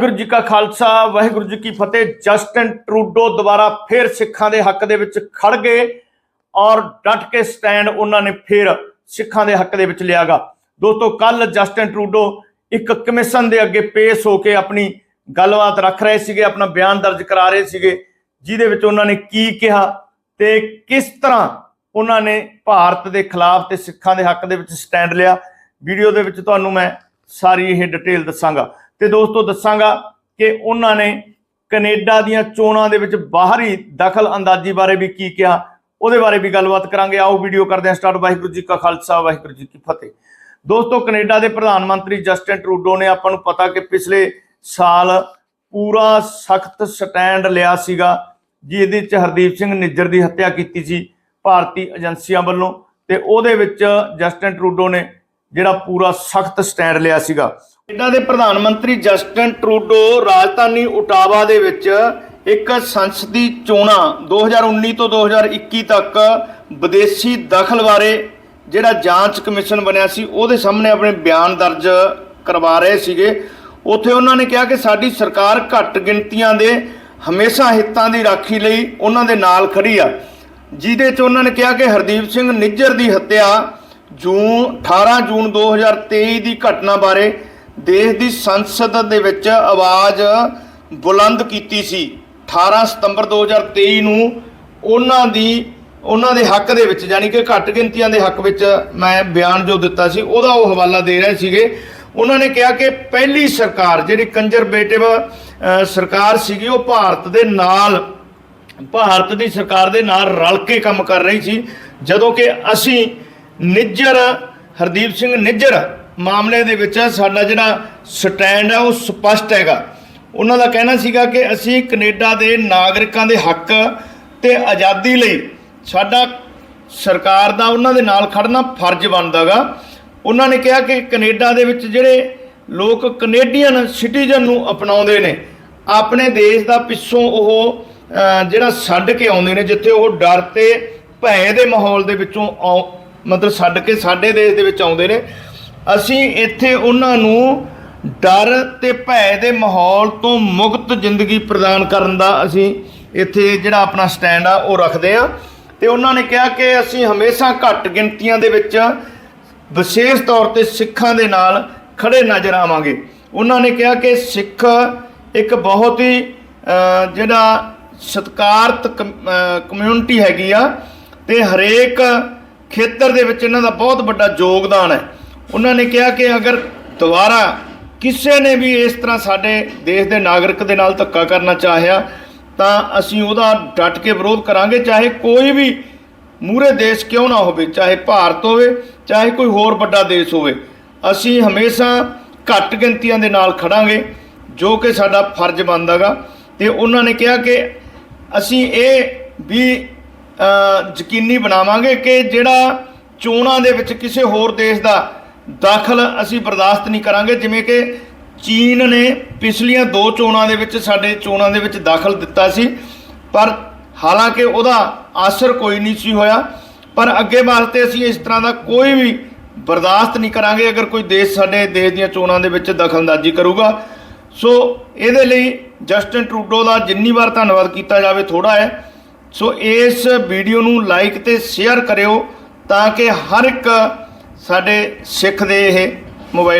ਵਾਹਿਗੁਰੂ ਜੀ ਕਾ ਖਾਲਸਾ, ਵਾਹਿਗੁਰੂ ਜੀ ਕੀ ਫਤਿਹ। Justin Trudeau ਦੁਬਾਰਾ ਫਿਰ ਸਿੱਖਾਂ ਦੇ ਹੱਕ ਦੇ ਵਿੱਚ ਖੜ ਗਏ ਔਰ ਡਟ ਕੇ ਸਟੈਂਡ ਉਹਨਾਂ ਨੇ ਫਿਰ ਸਿੱਖਾਂ ਦੇ ਹੱਕ ਦੇ ਵਿੱਚ ਲਿਆਗਾ। ਦੋਸਤੋ ਕੱਲ ਜਸਟਨ ਟਰੂਡੋ ਇੱਕ ਕਮਿਸ਼ਨ ਦੇ ਅੱਗੇ ਪੇਸ਼ ਹੋ ਕੇ ਆਪਣੀ ਗੱਲਬਾਤ ਰੱਖ ਰਹੇ ਸੀਗੇ, ਆਪਣਾ ਬਿਆਨ ਦਰਜ ਕਰਾ ਰਹੇ ਸੀਗੇ, ਜਿਹਦੇ ਵਿੱਚ ਉਹਨਾਂ ਨੇ ਕੀ ਕਿਹਾ ਤੇ ਕਿਸ ਤਰ੍ਹਾਂ ਉਹਨਾਂ ਨੇ ਭਾਰਤ ਦੇ ਖਿਲਾਫ ਤੇ ਸਿੱਖਾਂ ਦੇ ਹੱਕ ਦੇ ਵਿੱਚ ਸਟੈਂਡ ਲਿਆ। ਵੀਡੀਓ ਦੇ ਵਿੱਚ ਤੁਹਾਨੂੰ ਮੈਂ ਸਾਰੀ ਇਹ ਡਿਟੇਲ ਦੱਸਾਂਗਾ। ਤੇ ਦੋਸਤੋ ਦੱਸਾਂਗਾ ਕਿ ਉਹਨਾਂ ਨੇ ਕੈਨੇਡਾ ਦੀਆਂ ਚੋਣਾਂ ਦੇ ਵਿੱਚ ਬਾਹਰੀ ਦਖਲ ਅੰਦਾਜ਼ੀ ਬਾਰੇ ਵੀ ਕੀ ਕਿਹਾ, ਉਹਦੇ ਬਾਰੇ ਵੀ ਗੱਲਬਾਤ ਕਰਾਂਗੇ। ਆਓ ਵੀਡੀਓ ਕਰਦੇ ਹਾਂ ਸਟਾਰਟ। ਵਾਹਿਗੁਰੂ ਜੀ ਕਾ ਖਾਲਸਾ, ਵਾਹਿਗੁਰੂ ਜੀ ਕੀ ਫਤਿਹ। ਦੋਸਤੋ, ਕੈਨੇਡਾ ਦੇ ਪ੍ਰਧਾਨ ਮੰਤਰੀ ਜਸਟਿਨ ਟਰੂਡੋ ਨੇ ਆਪਾਂ ਨੂੰ ਪਤਾ ਕਿ ਪਿਛਲੇ ਸਾਲ ਪੂਰਾ ਸਖਤ ਸਟੈਂਡ ਲਿਆ ਸੀਗਾ, ਜਿਹਦੇ ਚ ਹਰਦੀਪ ਸਿੰਘ ਨਿੱਜਰ ਦੀ ਹੱਤਿਆ ਕੀਤੀ ਸੀ ਭਾਰਤੀ ਏਜੰਸੀਆਂ ਵੱਲੋਂ ਤੇ ਉਹਦੇ ਵਿੱਚ ਜਸਟਿਨ ਟਰੂਡੋ ਨੇ ਜਿਹੜਾ ਪੂਰਾ ਸਖਤ ਸਟੈਂਡ ਲਿਆ ਸੀਗਾ। ਕੈਨੇਡਾ ਦੇ ਪ੍ਰਧਾਨ ਮੰਤਰੀ ਜਸਟਨ ਟਰੂਡੋ ਰਾਜਧਾਨੀ ਉਟਾਵਾ ਦੇ ਵਿੱਚ ਇੱਕ ਸੰਸਦੀ ਚੋਣਾਂ 2019 ਤੋਂ 2021 ਤੱਕ ਵਿਦੇਸ਼ੀ ਦਖਲ ਬਾਰੇ ਜਿਹੜਾ ਜਾਂਚ ਕਮਿਸ਼ਨ ਬਣਿਆ ਸੀ, ਉਹਦੇ ਸਾਹਮਣੇ ਆਪਣੇ ਬਿਆਨ ਦਰਜ ਕਰਵਾ ਰਹੇ ਸੀਗੇ। ਉੱਥੇ ਉਹਨਾਂ ਨੇ ਕਿਹਾ ਕਿ ਸਾਡੀ ਸਰਕਾਰ ਘੱਟ ਗਿਣਤੀਆਂ ਦੇ ਹਮੇਸ਼ਾ ਹਿੱਤਾਂ ਦੀ ਰਾਖੀ ਲਈ ਉਹਨਾਂ ਦੇ ਨਾਲ ਖੜੀ ਆ। ਜਿਹਦੇ 'ਚ ਉਹਨਾਂ ਨੇ ਕਿਹਾ ਕਿ ਹਰਦੀਪ ਸਿੰਘ ਨਿੱਜਰ ਦੀ ਹੱਤਿਆ ਜੂਨ 18 ਜੂਨ 2023 ਦੀ ਘਟਨਾ ਬਾਰੇ ਦੇਸ਼ ਦੀ ਸੰਸਦ ਦੇ ਵਿੱਚ ਆਵਾਜ਼ ਬੁਲੰਦ ਕੀਤੀ ਸੀ। 18 ਸਤੰਬਰ 2023 ਨੂੰ ਉਹਨਾਂ ਦੀ, ਉਹਨਾਂ ਦੇ ਹੱਕ ਦੇ ਵਿੱਚ, ਯਾਨੀ ਕਿ ਘੱਟ ਗਿਣਤੀਆਂ ਦੇ ਹੱਕ ਵਿੱਚ ਮੈਂ ਬਿਆਨ ਜੋ ਦਿੱਤਾ ਸੀ, ਉਹਦਾ ਉਹ ਹਵਾਲਾ ਦੇ ਰਹੇ ਸੀਗੇ। ਉਹਨਾਂ ਨੇ ਕਿਹਾ ਕਿ ਪਹਿਲੀ ਸਰਕਾਰ, ਜਿਹੜੀ ਕੰਜ਼ਰਵੇਟਿਵ ਸਰਕਾਰ ਸੀਗੀ, ਉਹ ਭਾਰਤ ਦੇ ਨਾਲ, ਭਾਰਤ ਦੀ ਸਰਕਾਰ ਦੇ ਨਾਲ ਰਲ ਕੇ ਕੰਮ ਕਰ ਰਹੀ ਸੀ। ਜਦੋਂ ਕਿ ਅਸੀਂ ਨਿੱਜਰ, ਹਰਦੀਪ ਸਿੰਘ ਨਿੱਜਰ ਮਾਮਲੇ ਦੇ ਵਿੱਚ ਸਾਡਾ ਜਿਹੜਾ ਸਟੈਂਡ ਹੈ ਉਹ ਸਪਸ਼ਟ ਹੈਗਾ। ਉਹਨਾਂ ਦਾ ਕਹਿਣਾ ਸੀਗਾ ਕਿ ਅਸੀਂ ਕੈਨੇਡਾ ਦੇ ਨਾਗਰਿਕਾਂ ਦੇ ਹੱਕ ਤੇ ਆਜ਼ਾਦੀ ਲਈ ਸਾਡਾ ਸਰਕਾਰ ਦਾ ਉਹਨਾਂ ਦੇ ਨਾਲ ਖੜਨਾ ਫਰਜ਼ ਬਣਦਾਗਾ। ਉਹਨਾਂ ਨੇ ਕਿਹਾ ਕਿ ਕੈਨੇਡਾ ਦੇ ਵਿੱਚ ਜਿਹੜੇ ਲੋਕ ਕੈਨੇਡੀਅਨ ਸਿਟੀਜ਼ਨ ਨੂੰ ਅਪਣਾਉਂਦੇ ਨੇ, ਆਪਣੇ ਦੇਸ਼ ਦਾ ਪਿੱਛੋਂ ਉਹ ਜਿਹੜਾ ਛੱਡ ਕੇ ਆਉਂਦੇ ਨੇ, ਜਿੱਥੇ ਉਹ ਡਰ ਤੇ ਭੈ ਦੇ ਮਾਹੌਲ ਦੇ ਵਿੱਚੋਂ ਆਉ- ਮਤਲਬ ਛੱਡ ਕੇ ਸਾਡੇ ਦੇਸ਼ ਦੇ ਵਿੱਚ ਆਉਂਦੇ ਨੇ ਅਸੀਂ ਇੱਥੇ ਉਹਨਾਂ ਨੂੰ ਡਰ ਤੇ ਭੈ ਦੇ ਮਾਹੌਲ ਤੋਂ ਮੁਕਤ ਜ਼ਿੰਦਗੀ ਪ੍ਰਦਾਨ ਕਰਨ ਦਾ ਅਸੀਂ ਇੱਥੇ ਜਿਹੜਾ ਆਪਣਾ ਸਟੈਂਡ ਆ, ਉਹ ਰੱਖਦੇ ਆ। ਤੇ ਉਹਨਾਂ ਨੇ ਕਿਹਾ ਕਿ ਅਸੀਂ ਹਮੇਸ਼ਾ ਘੱਟ ਗਿਣਤੀਆਂ ਦੇ ਵਿੱਚ ਵਿਸ਼ੇਸ਼ ਤੌਰ ਤੇ ਸਿੱਖਾਂ ਦੇ ਨਾਲ ਖੜੇ ਨਜ਼ਰ ਆਵਾਂਗੇ। ਉਹਨਾਂ ਨੇ ਕਿਹਾ ਕਿ ਸਿੱਖ ਇੱਕ ਬਹੁਤ ਹੀ ਜਿਹੜਾ ਸਤਿਕਾਰਤ ਕਮਿਊਨਿਟੀ ਹੈਗੀ ਆ, ਤੇ ਹਰੇਕ ਖੇਤਰ ਦੇ ਵਿੱਚ ਇਹਨਾਂ ਦਾ ਬਹੁਤ ਵੱਡਾ ਯੋਗਦਾਨ ਹੈ। ਉਹਨਾਂ ਨੇ ਕਿਹਾ ਕਿ ਅਗਰ ਦੁਬਾਰਾ ਕਿਸੇ ਨੇ ਵੀ ਇਸ ਤਰ੍ਹਾਂ ਸਾਡੇ ਦੇਸ਼ ਦੇ ਨਾਗਰਿਕ ਦੇ ਨਾਲ ਧੱਕਾ ਕਰਨਾ ਚਾਹਿਆ, ਤਾਂ ਅਸੀਂ ਉਹਦਾ ਡਟ ਕੇ ਵਿਰੋਧ ਕਰਾਂਗੇ, ਚਾਹੇ ਕੋਈ ਵੀ ਮੂਰੇ ਦੇਸ਼ ਕਿਉਂ ਨਾ ਹੋਵੇ, ਚਾਹੇ ਭਾਰਤ ਹੋਵੇ, ਚਾਹੇ ਕੋਈ ਹੋਰ ਵੱਡਾ ਦੇਸ਼ ਹੋਵੇ। ਅਸੀਂ ਹਮੇਸ਼ਾ ਘੱਟ ਗਿਣਤੀਆਂ ਦੇ ਨਾਲ ਖੜਾਂਗੇ, ਜੋ ਕਿ ਸਾਡਾ ਫਰਜ਼ ਬਣਦਾਗਾ। ਤੇ ਉਹਨਾਂ ਨੇ ਕਿਹਾ ਕਿ ਅਸੀਂ ਇਹ ਵੀ ਯਕੀਨੀ ਬਣਾਵਾਂਗੇ ਕਿ ਜਿਹੜਾ ਚੋਣਾਂ ਦੇ ਵਿੱਚ ਕਿਸੇ ਹੋਰ ਦੇਸ਼ ਦਾ ਦਾਖਲ ਅਸੀਂ ਬਰਦਾਸ਼ਤ ਨਹੀਂ ਕਰਾਂਗੇ, ਜਿਵੇਂ ਕਿ ਚੀਨ ਨੇ ਪਿਛਲੀਆਂ ਦੋ ਚੋਣਾਂ ਦੇ ਵਿੱਚ ਸਾਡੇ ਚੋਣਾਂ ਦੇ ਵਿੱਚ ਦਾਖਲ ਦਿੱਤਾ ਸੀ, ਪਰ ਹਾਲਾਂਕਿ ਉਹਦਾ ਅਸਰ ਕੋਈ ਨਹੀਂ ਸੀ ਹੋਇਆ। ਪਰ ਅੱਗੇ ਵਾਸਤੇ ਅਸੀਂ ਇਸ ਤਰ੍ਹਾਂ ਦਾ ਕੋਈ ਵੀ ਬਰਦਾਸ਼ਤ ਨਹੀਂ ਕਰਾਂਗੇ, ਅਗਰ ਕੋਈ ਦੇਸ਼ ਸਾਡੇ ਦੇਸ਼ ਦੀਆਂ ਚੋਣਾਂ ਦੇ ਵਿੱਚ ਦਖਲਅੰਦਾਜ਼ੀ ਕਰੂਗਾ। ਸੋ ਇਹਦੇ ਲਈ ਜਸਟਨ ਟਰੂਡੋ ਦਾ ਜਿੰਨੀ ਵਾਰ ਧੰਨਵਾਦ ਕੀਤਾ ਜਾਵੇ ਥੋੜਾ ਹੈ। ਸੋ ਇਸ ਵੀਡੀਓ ਨੂੰ ਲਾਈਕ ਤੇ ਸ਼ੇਅਰ ਕਰਿਓ ਤਾਂ ਕਿ ਹਰ ਇੱਕ ਸਾਡੇ ਸਿੱਖ ਦੇ ਇਹ ਮੋਬਾਈਲ